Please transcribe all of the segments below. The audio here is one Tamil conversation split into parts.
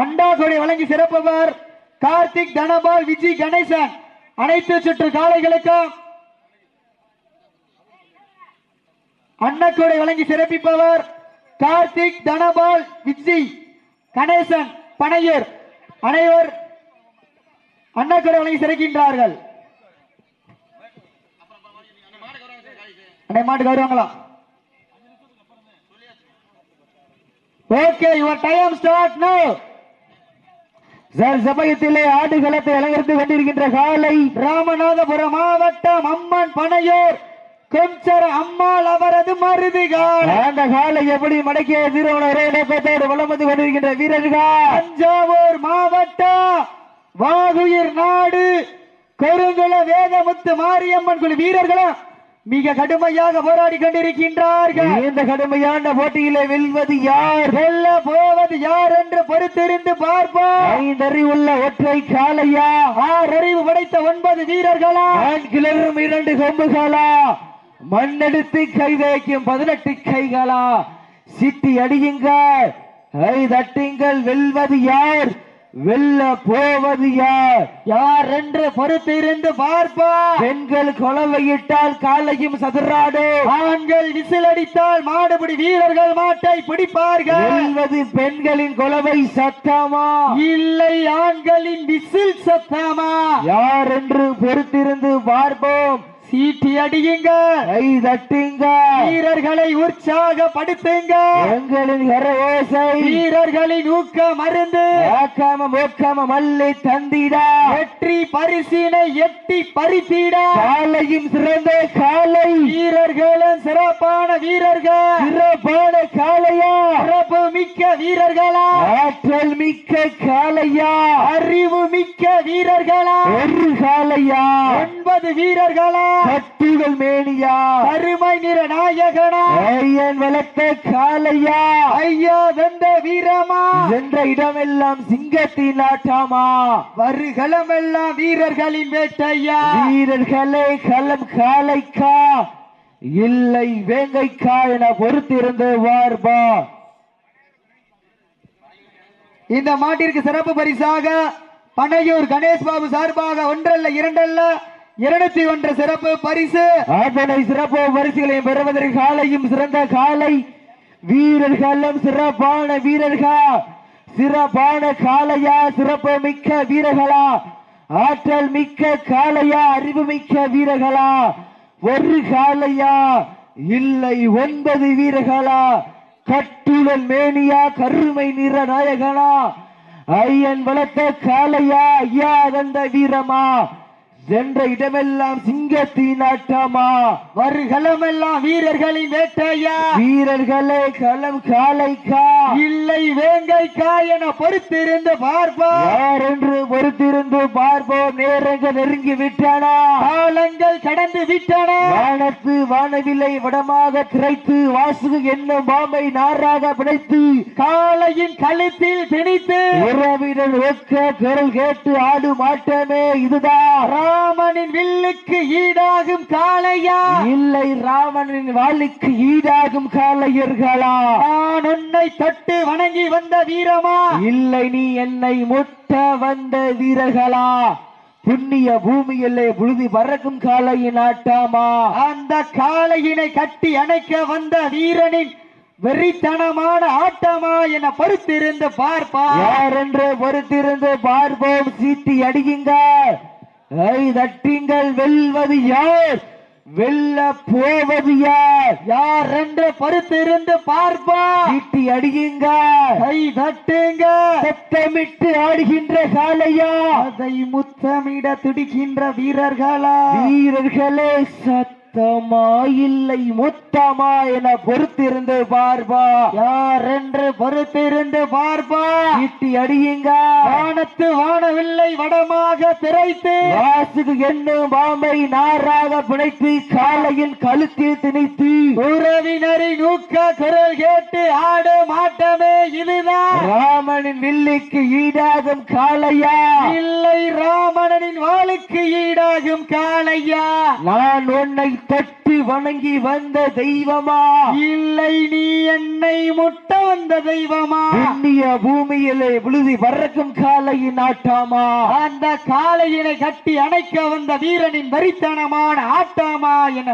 அண்டா கொடை வழங்கி சிறப்பவர் கார்த்திக் தனபால் விஜய் கணேசன். அனைத்து சுற்று காலைகளுக்கும் அன்னக்கொடை வழங்கி சிறப்பிப்பவர் கார்த்திக் தனபால் விஜய் கணேசன் பனையர். அனைவர் அன்னக்கொடை வழங்கி சிறக்கின்றார்கள். அனை மாட்டுக்கு வருவாங்களா okay your time start now சமயத்திலே ஆடுகளத்தை அலங்கரித்து கொண்டிருக்கின்ற காலை ராமநாதபுரம் மாவட்டம் அம்மன் பனையூர். கொஞ்சர அம்மாள் அவரது மருதுகால் அந்த காலை எப்படி மடக்கிய தீரவன ஒரே நோக்கத்தோடு வந்து கொண்டிருக்கின்ற வீரர்கள்? தஞ்சாவூர் மாவட்டம் வாகுயிர் நாடு. கொருங்குல வேதமுத்து மாரியம்மன் குழு வீரர்களும் மிக கடுமையாக போராடி கொண்டிருக்கின்றார்கள். இந்த கடுமையான போட்டியிலே வெல்வது யார்? வெல்ல போவது யார் என்று பொறுத்திருந்து பார்ப்போம். ஐந்தறிவுள்ள ஒற்றை காலையா ஆறறிவு படைத்த ஒன்பது வீரர்களா? கிளறும் இரண்டு கொம்புகளா? மண்ணெடுத்து கை வைக்கும் பதினெட்டு கைகளா? சிட்டி அடியுங்கள். கை தட்டுங்கள். வெல்வது யார்? வெல்ல போவது யார்? யார் என்று பொறுத்திருந்து பார்ப்போம் பெண்கள் கொலவையிட்டால் காலையும் சதுராடும் ஆண்கள் விசில் அடித்தால் மாடுபிடி வீரர்கள் மாட்டை பிடிப்பார்கள். வெல்வது பெண்களின் கொலவை சத்தமா? இல்லை ஆண்களின் விசில் சத்தமா? யார் என்று பொறுத்திருந்து பார்ப்போம். சீட்டி அடியுங்க. கை தட்டுங்க. வீரர்களை உற்சாகப்படுத்துங்க. எங்களின் கரவோசை வீரர்களின் ஊக்க மருந்து ஆக்காம மோக்காம மல்லை தந்திடா. வெற்றி பரிசினை எட்டி பறித்திட. காலையும் சிறந்த காலை. வீரர்களும் சிறப்பான வீரர்கள். சிறப்பான காலையா. சிறப்பு மிக்க வீரர்களா. ஆற்றல் மிக்க காலையா. அறிவு மிக்க வீரர்களா. ஒரு காலையா. ஒன்பது வீரர்களா. கட்டுகள் மேனியா. கருமை நிற நாயகனா. ஐயன் வளர்த்த காலையா. ஐயா வெந்த வீரமா. சென்ற இடமெல்லாம் சிங்கத்தின் ஆட்டாமா. வருகளமெல்லாம் வீரர்களின் வேட்டையா. வீரர்களே களம் காலைக்கா. இல்லை வேங்கைக்கா என பொறுத்திருந்து வார்பா இந்த மாட்டிற்கு சிறப்பு பரிசாக பனையூர் கணேஷ் பாபு சார்பாக ஒன்றல்ல இரண்டல்ல இருநூத்தி ஒன்று சிறப்பு பரிசு. அத்தனை சிறப்பு பரிசுகளையும் பெறுவதற்கு காலையும் சிறந்த காலை. வீரர்களும் சிறப்பான வீரர்கள்? சிறப்பான காலையா? சிறப்பு மிக்க வீரர்களா? ஆற்றல் மிக்க காலையா? அறிவு மிக்க வீரர்களா? ஒரு காலையா? இல்லை ஒன்பது வீரர்களா? கட்டுடல் மேனியா? கருமை நிற நாயகனா? ஐயன் வளர்த்த காலையா? ஐயா தந்த வீரமா? சென்ற இடமெல்லாம் சிங்கத்தின் ஆட்டமா வருகளமெல்லாம் வீரர்களின் வேட்டையா? வீரர்களே களம் காலைக்கா இல்லை வேங்கைக்கா என பொறுத்திருந்து பார்ப்பா யார் என்று பொறுத்திருந்து பார்ப்போம்? நேரங்கள் நெருங்கி விட்டனா. காலங்கள் கடந்து விட்டன. வானத்து வானவில்லை வடமாக திரைத்து வாசு என்னும் பாம்பை நாராக பிணைத்து காளையின் கழுத்தில் திணித்து. உறவினர் ஒக்க குரல் கேட்டு ஆடும் ஆட்டமே இதுதான். ராமனின் வில்லுக்கு ஈடாகும் காளையா? இல்லை ராவணனின் வாளுக்கு ஈடாகும் காளையர்களா? நான் உன்னை தொட்டு வணங்கி வந்த வீரமா? இல்லை நீ என்னை முட்ட வந்த வீரர்களா? புண்ணிய பூமியிலே புழுதி பறக்கும் காளையின் ஆட்டாமா அந்த காளையினை கட்டி அணைக்க வந்த வீரனின் வெறித்தனமான ஆட்டமா என பொறுத்திருந்து பார்ப்பா. யார் என்று பொறுத்திருந்து பார்ப்போம் சீட்டி அடியுங்க ஐ தட்டிங்கள் வெல்வது யார்? வெல்ல போவது யார்? யார் என்று பருத்திருந்து பார்ப்பா? சீட்டி அடியுங்க. கை தட்டுங்க. சத்தமிட்டு ஆடுகின்ற காலையா அதை முத்தமிட துடிக்கின்ற வீரர்களா? வீரர்களே சத்தமா இல்லை முத்தமா என பொறுத்திருந்து பார்ப்பா. யார் என்று பொறுத்திருந்து பார்ப்பா? இட்டி அடியுங்க. வானத்து வானவில்லை வடமாக திரைத்து. வாசுக்கு என்னும் பாம்பை நாராக பிணைத்து காலையின் கழுத்தில் திணித்து. உறவினரின் நூக்க குரல் கேட்டு ஆடு மாட்டமே இதுதான். ராமனின் வில்லுக்கு ஈடாகும் காளையா? இல்லை ராமணனின் வாளுக்கு ஈடாகும் காளையா? நான் உன்னை தட்டி வணங்கி வந்த தெய்வமா? இல்லை நீ என்னை முட்ட வந்த தெய்வமா? புண்ணிய பூமியிலே விழுதி பறக்கும் காலையின் ஆட்டாமா அந்த காளையினை கட்டி அணைக்க வந்த வீரனின் வரித்தனமான ஆட்டாமா என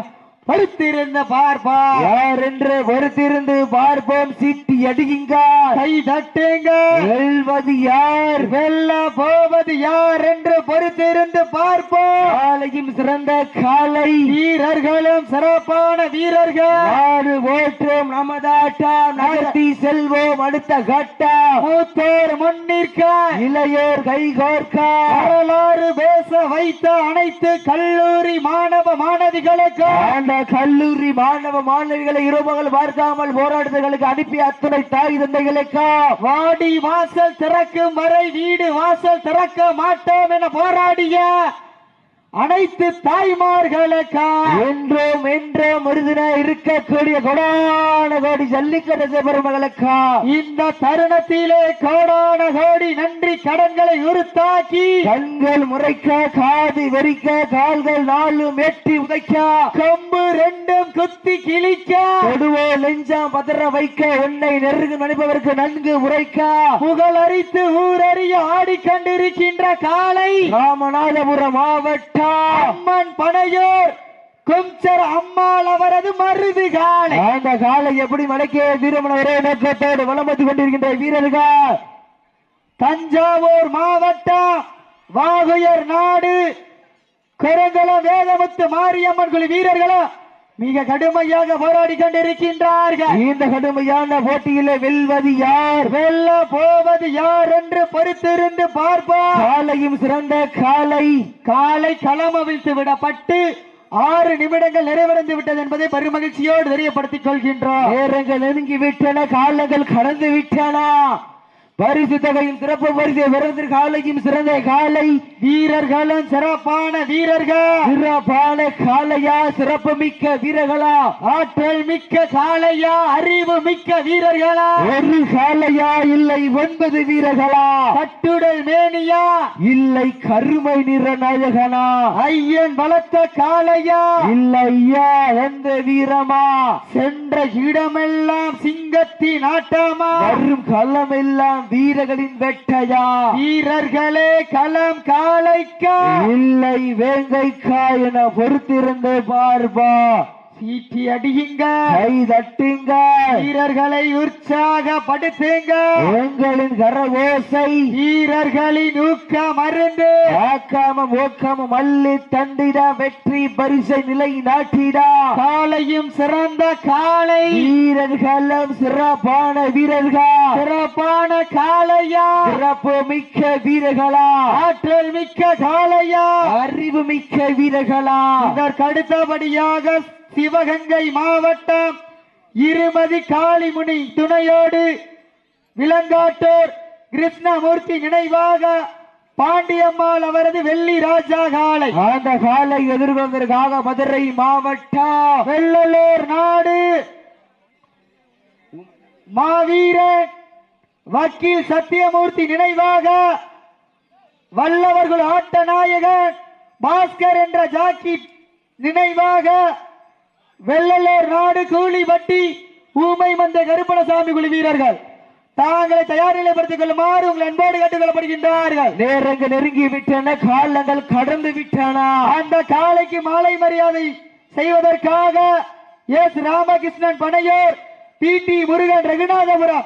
படுத்திருந்த பார்ப்பா. யார் என்று பொறுத்திருந்து பார்ப்போம் சீட்டி அடியுங்க கை தட்டுங்க வெல்வது யார்? வெல்ல போவது யார் என்று பொறுத்திருந்து பார்ப்போம். காலையும் சிறந்த காலை. வீரர்களும் சிறப்பான வீரர்கள். ஆறு ஓட்டும் நமதாட்டம். நகர்த்தி செல்வோம் அடுத்த கட்டம். மூத்தோர் முன்னிற்க இளையோர் கைகோர்க்க வரலாறு பேச வைத்த அனைத்து கல்லூரி மாணவ மாணவிகளுக்கு அந்த கல்லூரி மாணவ மாணவிகளை இரவுகள் பார்க்காமல் போராட்டங்களுக்கு அனுப்பிய அத்துணை தாய் தந்தைகளுக்கா? வாடி வாசல் திறக்கும் வரை வீடு வாசல் திறக்க மாட்டோம் என போராடிய அனைத்து தாய்மார்களுக்கா? என்றும் என்றும் விருதின இருக்கக்கூடிய கொடான கோடி ஜல்லிக்கட்டு பெருமகளுக்கா? இந்த தருணத்திலே கோடான கோடி நன்றி கடன்களை உருத்தாக்கி கண்கள் முறைக்க காது வெறிக்க கால்கள் நாளும் எட்டி உதைக்க கொம்பு ரெண்டும் குத்தி கிழிக்க கொடுவோ நெஞ்சாம் பதற வைக்க உன்னை நெருங்கு நினைப்பவருக்கு நன்கு உரைக்க புகழரித்து ஊரறிய ஆடிக்கொண்டிருக்கின்ற காலை ராமநாதபுரம் மாவட்டம் அம்மன் பனையூர் கும்சர் அம்மாள் அவரது மருது காலை அந்த காலை எப்படி மலைக்கே வீரமன ஒரே நோக்கத்தோடு வந்து கொண்டிருக்கின்ற வீரர்கள்? தஞ்சாவூர் மாவட்டம் வாகுயர் நாடு. குரங்குளம் வேதமுத்து மாரியம்மன் குழு வீரர்களும் மிக கடுமையாக போராடி கொண்டிருக்கின்றார்கள். இந்த கடுமையான போட்டியிலே வெல்வது யார்? வெல்ல போவது யார் என்று பொறுத்திருந்து பார்ப்போம். காலையும் சிறந்த காலை. காலை களமவிழ்த்து விடப்பட்டு ஆறு நிமிடங்கள் நிறைவடைந்து விட்டது என்பதை பெருமகிழ்ச்சியோடு தெரியப்படுத்திக் கொள்கின்றோம். நேரங்கள் நெருங்கி விட்டன காலங்கள் கடந்து விட்டன. பரிசு தொகையும் சிறப்பு பரிசு விருது காலையும் சிறந்த காலை வீரர்களும் சிறப்பான வீரர்கள். சிறப்பான காலையா சிறப்பு மிக்க வீரர்களா ஆற்றல் மிக்க காளையா அறிவு மிக்க வீரர்களா. ஒரு காலையா இல்லை ஒன்பது வீரர்களா. கட்டுடல் மேனியா. இல்லை கருமை நிற நாயகனா. ஐயன் பலத்த காளையா. இல்லையா எந்த வீரமா. சென்ற இடமெல்லாம் சிங்கத்தின் ஆட்டமா. வரும் களமெல்லாம் வீரர்களின் வெட்டையா? வீரர்களே களம் காளைக்கா? இல்லை வேங்கைக்கா என பொறுத்திருந்து பார்ப்பா. சீட்டி அடியுங்க. கை தட்டுங்க. வீரர்களை உற்சாகப்படுத்துங்க. எங்களின் கரவோசை வீரர்களின் ஊக்க மருந்து ஆக்காமம் ஓக்காமம் அள்ளி தண்டிட வெற்றி பரிசை நிலை நாட்டிடா காளையும் சிறந்த காளை. வீரர்களும் சிறப்பான வீரர்கள். சிறப்பான காளையா. சிறப்பு மிக்க வீரர்களா. ஆற்றல் மிக்க காளையா. அறிவு மிக்க வீரர்களா. இதற்கு அடுத்தபடியாக சிவகங்கை மாவட்டம் இருமதி காளிமுனி துணையோடு விலங்காட்டூர் கிருஷ்ணமூர்த்தி நினைவாக பாண்டியம்மாள் அவரது வெள்ளி ராஜா காளை. அந்த காலை எதிர்கொள்வதற்காக மதுரை மாவட்டம். வெள்ளலூர் நாடு. மாவீரன் வக்கீல் சத்தியமூர்த்தி நினைவாக வல்லவர்கள் ஆட்ட நாயகன் பாஸ்கர் என்ற ஜாக்கி நினைவாக வெள்ளலூர் நாடு கூலிபட்டி ஊமை மந்த கருப்பணசாமி குழு வீரர்கள். தாங்களை தயார் நிலைப்படுத்திக் கொள்ளுமாறு உங்கள் அன்போடு கேட்டுக்கொள்ளப்படுகின்றார்கள். நேரங்கள் நெருங்கி விட்டன காலங்கள் கடந்து விட்டன. அந்த காலைக்கு மாலை மரியாதை செய்வதற்காக S. Ramakrishnan Panaiyur P. T. Murugan Raghunathapuram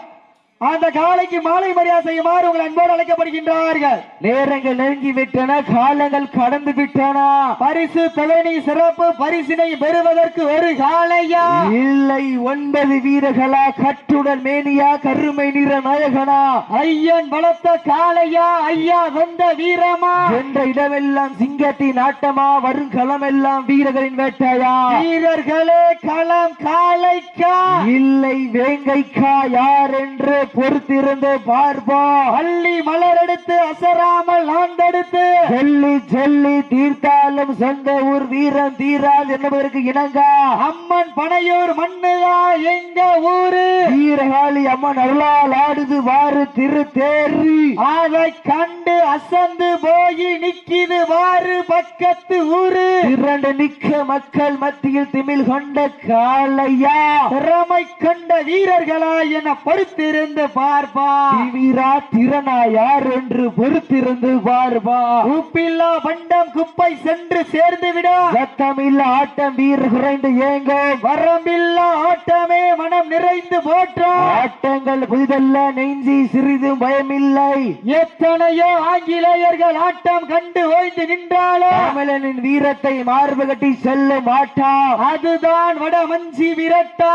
அந்த காலைக்கு மாலை மரியாதை செய்யுமாறு உங்கள் அன்போடு அழைக்கப்படுகின்றார்கள். நேரங்கள் நெருங்கி விட்டன காலங்கள் கடந்து விட்டன பரிசு தலைனி சிறப்பு பரிசினை பெறுவதற்கு ஒரு காலையா இல்லை ஒன்பது வீரர்களா கட்டுடன் மேனியா கருமை நிற நாயகனா? ஐயன் பலத்த காளையா? ஐயா வந்த வீரமா? என்ற இடமெல்லாம் சிங்கத்தின் ஆட்டமா வரும் களமெல்லாம் வீரர்களின் வேட்டையா? வீரர்களே களம் காளைக்கா? இல்லை வேங்கைக்கா யார் என்று பொறுத்திருந்து பார்ப்பா அள்ளி மலரெடுத்து அசராமல் ஆண்டெடுத்து சொல்லி சொல்லி தீர்த்தாலும் சொந்த ஊர் வீரம் தீராது என்பதற்கு இணங்க. அம்மன் பனையூர் மண்ணுதா எங்க ஊரு? வீரகாளி அம்மன் அருளால் ஆடுது வாரு திரு தேரி அதை கண்டு அசந்து போய் நிக்கிது வாரு பக்கத்து ஊரு. திரண்டு நிக்க மக்கள் மத்தியில் திமிழ் கொண்ட காளையா. திறமை கொண்ட வீரர்களா என பொறுத்திருந்து பொறுத்திருந்து பார்ப்பா. திமிரா திறனா யார் என்று பொறுத்திருந்து பார்பா உப்பில்லா பண்டம் குப்பை சென்று சேர்ந்து விடா சத்தமில்ல ஆட்டம் வீர் குறைந்து ஏங்க. வரம்பில்லா ஆட்டமே மனம் நிறைந்து போற்றா. ஆட்டங்கள் புதிதல்ல நெஞ்சி சிறிதும் பயமில்லை. எத்தனையோ ஆங்கிலேயர்கள் ஆட்டம் கண்டு ஓய்ந்து நின்றாலும் தமிழனின் வீரத்தை மார்பு கட்டி செல்ல மாட்டா. அதுதான் வட மஞ்சி விரட்டா.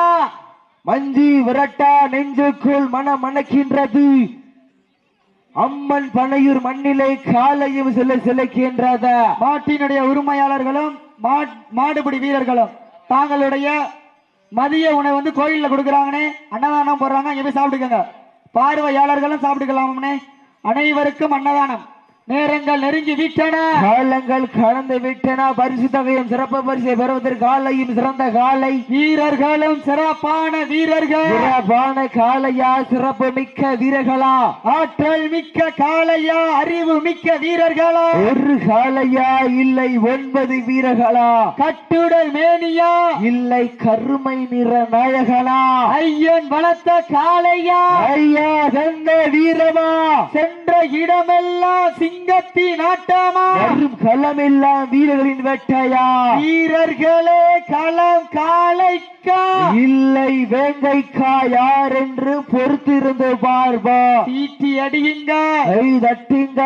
மஞ்சி விரட்டா நெஞ்சுக்குள் மன மணக்கின்றது அம்மன் பனையூர் மண்ணிலை காலையும் சில சிலைக்கின்றத. மாட்டினுடைய உரிமையாளர்களும் மா- மாடுபிடி வீரர்களும் தாங்களுடைய மதிய உணவு வந்து கோயில்ல கொடுக்குறாங்கண்ணே. அன்னதானம் போடுறாங்க அங்க சாப்பிட்டுக்கோங்க. பார்வையாளர்களும் சாப்பிட்டுக்கலாம்னே. அனைவருக்கும் அன்னதானம். நேரங்கள் நெருங்கி விட்டன. காலங்கள் கடந்து விட்டன. பரிசு தொகையும் சிறப்பு பரிசை பெறுவதற்கு காலையும் சிறந்த காலை. வீரர்களும் சிறப்பான வீரர்கள். சிறப்பான காலையா? சிறப்பு மிக்க வீரர்களா? ஆற்றல் மிக்க காளையா அறிவு மிக்க வீரர்களா? ஒரு காலையா? இல்லை ஒன்பது வீரர்களா? கட்டுடல் மேனியா? இல்லை கருமை நிற நாயகனா? ஐயன் வளர்த்த காளையா? ஐயா தந்த வீரமா? சென்ற இடமெல்லாம் சிங்கத்தின் ஆட்டமா? வரும் களமெல்லாம் வீரர்களின் வெட்டையா? வீரர்களே களம் காளைக்கா? இல்லை வேங்கைக்கா யார் என்று பொறுத்திருந்து பார்ப்பா சீட்டி அடியுங்க. தட்டுங்க.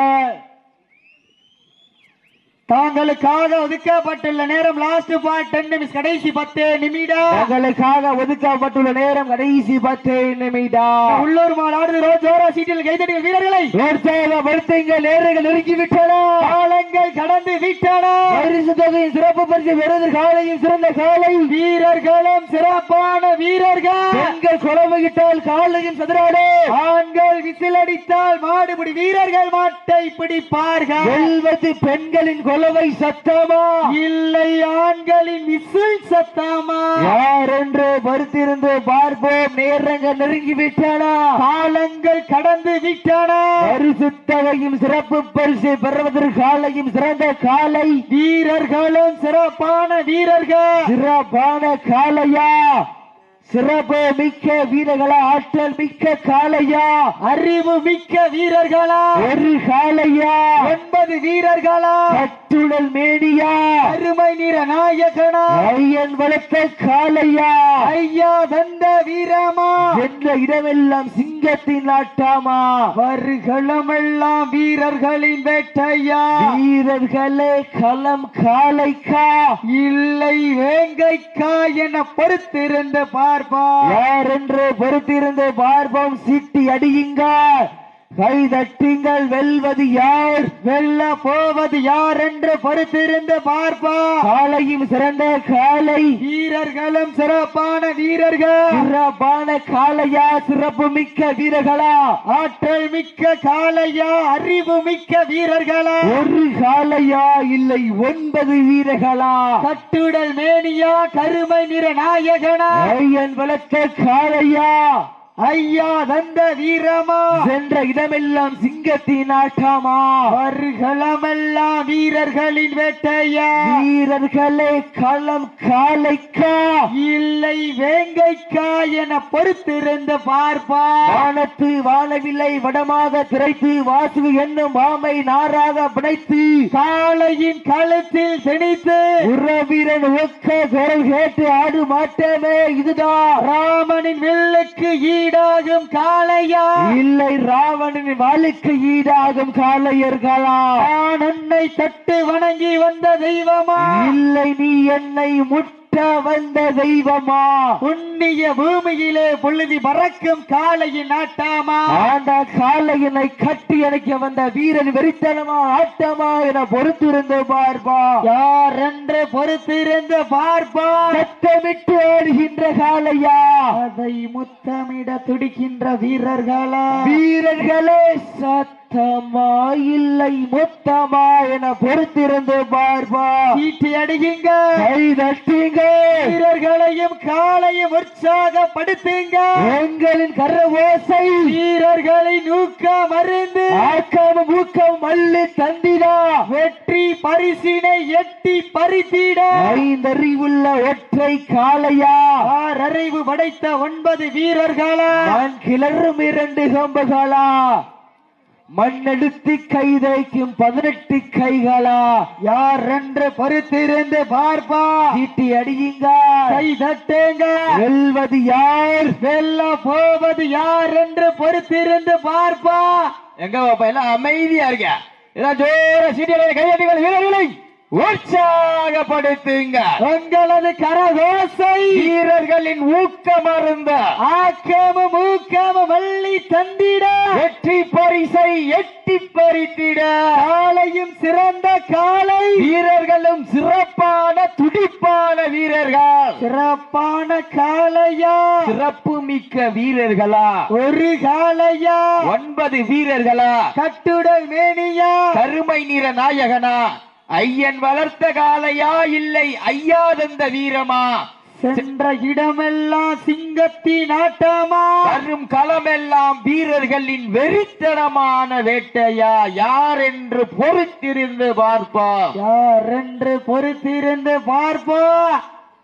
தாங்களுக்காக ஒதுக்கப்பட்டுள்ள நேரம் லாஸ்ட் டென் நிமிஷம் கடைசி பத்து நிமிடம். தங்களுக்காக ஒதுக்கப்பட்டுள்ள நேரம் கடைசி பத்து நிமிடம். உள்ளூர் மாநாடு ரோஜ் ஜோரா சீட்டில் கைதட்டிய வீரர்களை. உற்சாகப்படுத்துங்க நேரங்கள் நெருங்கி விட்டன. காலங்கள் கடந்து விட்டன. பரிசு தொகையின் சிறப்பு பரிசு பெறுவது காலையும் சிறந்த காலை. வீரர்களும் சிறப்பான வீரர்கள். பெண்கள் குழம்புகிட்டால் காலையும் சதுராடு ஆண்கள் விசில் அடித்தால் மாடுபிடி வீரர்கள் மாட்டை பிடிப்பார்கள். பெண்களின் கொலவை சத்தமா? இல்லை ஆண்களின் விசில் சத்தமா? யார் என்று பொறுத்திருந்து பார்ப்போம். நேரங்கள் நெருங்கி விட்டன காலங்கள் கடந்து விட்டன. பரிசு தொகையும் சிறப்பு பரிசு பெறுவதற்கு காலையும் சிறந்த காலை. வீரர்களும் சிறப்பான வீரர்கள். சிறப்பான காளையா சிறப்பு மிக்க வீரர்களா ஆற்றல் மிக்க காளையா? அறிவு மிக்க வீரர்களா? ஒரு காளையா? ஒன்பது வீரர்களா? கட்டுடல் மேனியா? அருமை நிற நாயகனா? ஐயன் வளர்த்த காளையா? ஐயா வந்த வீரமா? என்ற இடமெல்லாம் சிங்கத்தின் ஆட்டாமா வருகளமெல்லாம் வீரர்களின் வேட்டையா? வீரர்களே களம் காளைக்கா? இல்லை வேங்கைக்கா என பொறுத்திருந்து பார்ப்பா யார் என்று பொறுத்திருந்து பார்ப்போம்? சிட்டி அடியுங்க? கை தட்டுங்கள் வெல்வது யார்? வெல்ல போவது யார் என்று பொறுத்திருந்து பார்ப்பா. காலையும் சிறந்த காலை வீரர்களும் சிறப்பான வீரர்கள். சிறப்பான காலையா சிறப்பு மிக்க வீரர்களா? ஆற்றல் மிக்க காலையா அறிவு மிக்க வீரர்களா? ஒரு காலையா இல்லை ஒன்பது வீரர்களா? கட்டுடல் மேனியா? கருமை நிற நாயகனா? ஐயன் விளக்க காளையா? ஐயா தந்த வீரமா? சென்ற இடமெல்லாம் சிங்கத்தின் ஆட்டமா? வருகளமெல்லாம் வீரர்களின் வேட்டையா? வீரர்களே களம் காளைக்கா இல்லை வேங்கைக்கா என பொறுத்திருந்து பார்ப்பா. வானத்து வானவில்லை வடமாக திரைத்து வாசு என்னும் மாமை நாராக பிணைத்து காளையின் கழுத்தில் திணித்து உறவீரன் ஒக்க குரல் கேட்டு ஆடு மாட்டமே இதுதான். ராமனின் வில்லுக்கு ஈடாகும் காளையா இல்லை ராவணன் வாளுக்கு ஈடாகும் காளையர்களா? நான் உன்னை தட்டு வணங்கி வந்த தெய்வமா? இல்லை நீ என்னை முட்ட வந்த தெய்வமா? புண்ணிய பூமியிலே பொழுதி பறக்கும் காளையின் ஆட்டாமா ஆண்ட காளையனை கட்டி அணைக்க வந்த வீரன் வெறித்தனமா ஆட்டமா என பொறுத்திருந்து பார்ப்பா. யார் என்று பொறுத்திருந்து பார்ப்பா? சத்தமிட்டு ஆடுகின்ற காளையா? அதை முத்தமிட துடிக்கின்ற வீரர்களா? வீரர்களே சத்தமிட்டு அர்த்தமா இல்லை மொத்தமா என பொறுத்திருந்து பார்ப்பா. சீட்டி அடிக்குங்க கை தட்டுங்க. வீரர்களையும் காலையும் உற்சாகப்படுத்துங்க. எங்களின் கர ஓசை வீரர்களின் ஊக்கம் மருந்து. ஆக்கம் ஊக்கம் மல்லி தந்திடா. வெற்றி பரிசினை எட்டி பறித்திட. ஐந்தறிவுள்ள ஒற்றை காளையா. ஆர் அறிவு படைத்த ஒன்பது வீரர்களா. கிளறும் இரண்டு கம்புகளா. மண்ணெடுத்து கைதைக்கும் பதினெட்டு கைகளா? யார் என்று பருத்திருந்து பார்ப்பா? சீட்டி அடியுங்க. கை தட்டுங்க. வெல்வது யார்? வெல்ல போவது யார் என்று பொறுத்திருந்து பார்ப்பா? எங்க பாப்பா எல்லாம் அமைதியா இருக்க. எல்லாம் ஜோர சீட்டிகளை கையடிகள் வீரர்களை உற்சாகப்படுத்துங்க. உங்களது கரகோசை வீரர்களின் ஊக்கமருந்த ஆக்கமும் ஊக்கமும் வள்ளி தந்திட. வெற்றி பரிசை எட்டி பறித்திட. காலையும் சிறந்த காலை. வீரர்களும் சிறப்பான துடிப்பான வீரர்கள். சிறப்பான காளையா சிறப்பு மிக்க வீரர்களா. ஒரு காளையா ஒன்பது வீரர்களா. கட்டுடல் மேனியா. கருமை நிற நாயகனா. ஐயன் வளர்த்த காளையா? இல்லை. ஐயா தந்த வீரமா? சென்ற இடமெல்லாம் சிங்கத்தின் ஆட்டமா? வரும் களமெல்லாம் வீரர்களின் வெறித்தனமான வேட்டையா? யார் என்று பொறுத்திருந்து பார்ப்போம். யார் என்று பொறுத்திருந்து பார்ப்போ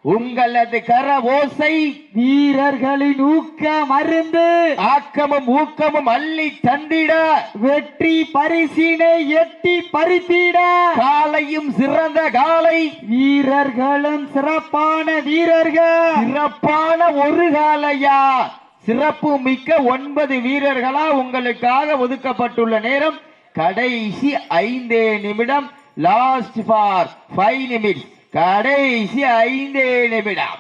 உங்களது கர ஓசை வீரர்களின் ஊக்க மருந்து ஆக்கமும் ஊக்கமும் அள்ளி தந்திட. வெற்றி பரிசினை எட்டி பறித்திட. காலையும் சிறந்த காலை. வீரர்களும் சிறப்பான வீரர்கள். சிறப்பான ஒரு காலையா? சிறப்பு மிக்க ஒன்பது வீரர்களா உங்களுக்காக ஒதுக்கப்பட்டுள்ள நேரம். கடைசி ஐந்தே நிமிடம் லாஸ்ட் ஃபார் ஃபைவ் நிமிட்ஸ் கடைசி ஐந்தே நிமிடம்.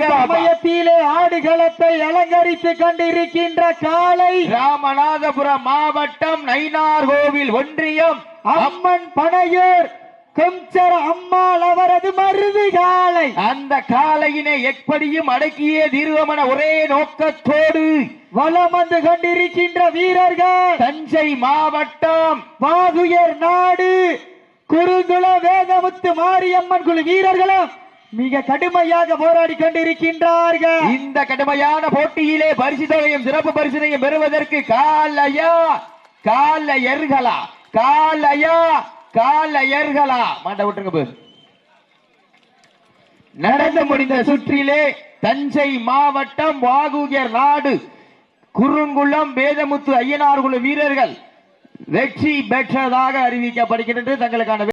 சமயத்திலே ஆடுகளத்தை அலங்கரித்துக் கொண்டிருக்கின்ற காலை ராமநாதபுரம் மாவட்டம் நயினார்கோவில் ஒன்றியம். அம்மன் பனையூர் கொஞ்சர அம்மாள் அவரது மருது காலை அந்த காலையினை எப்படியும் அடக்கியே தீர்வமன ஒரே நோக்கத்தோடு வலம் வந்து கொண்டிருக்கின்ற வீரர்கள் தஞ்சை மாவட்டம் வாகுயர் நாடு. குருகுல வேதமுத்து மாரியம்மன் குழு வீரர்களும் மிக கடுமையாக போராடி கொண்டிருக்கின்றார்கள். இந்த கடுமையான போட்டியிலே பரிசு தொகையும் சிறப்பு பரிசினையும் பெறுவதற்கு காலையா காலையர்களா காலையா காலையர்களா? மாட்ட விட்டுருங்க போய். நடந்து முடிந்த சுற்றிலே தஞ்சை மாவட்டம் வாகுகர் நாடு குறுங்குளம் வேதமுத்து ஐயனார் குழு வீரர்கள் வெற்றி பெற்றதாக அறிவிக்கப்படுகின்றது தங்களுக்கான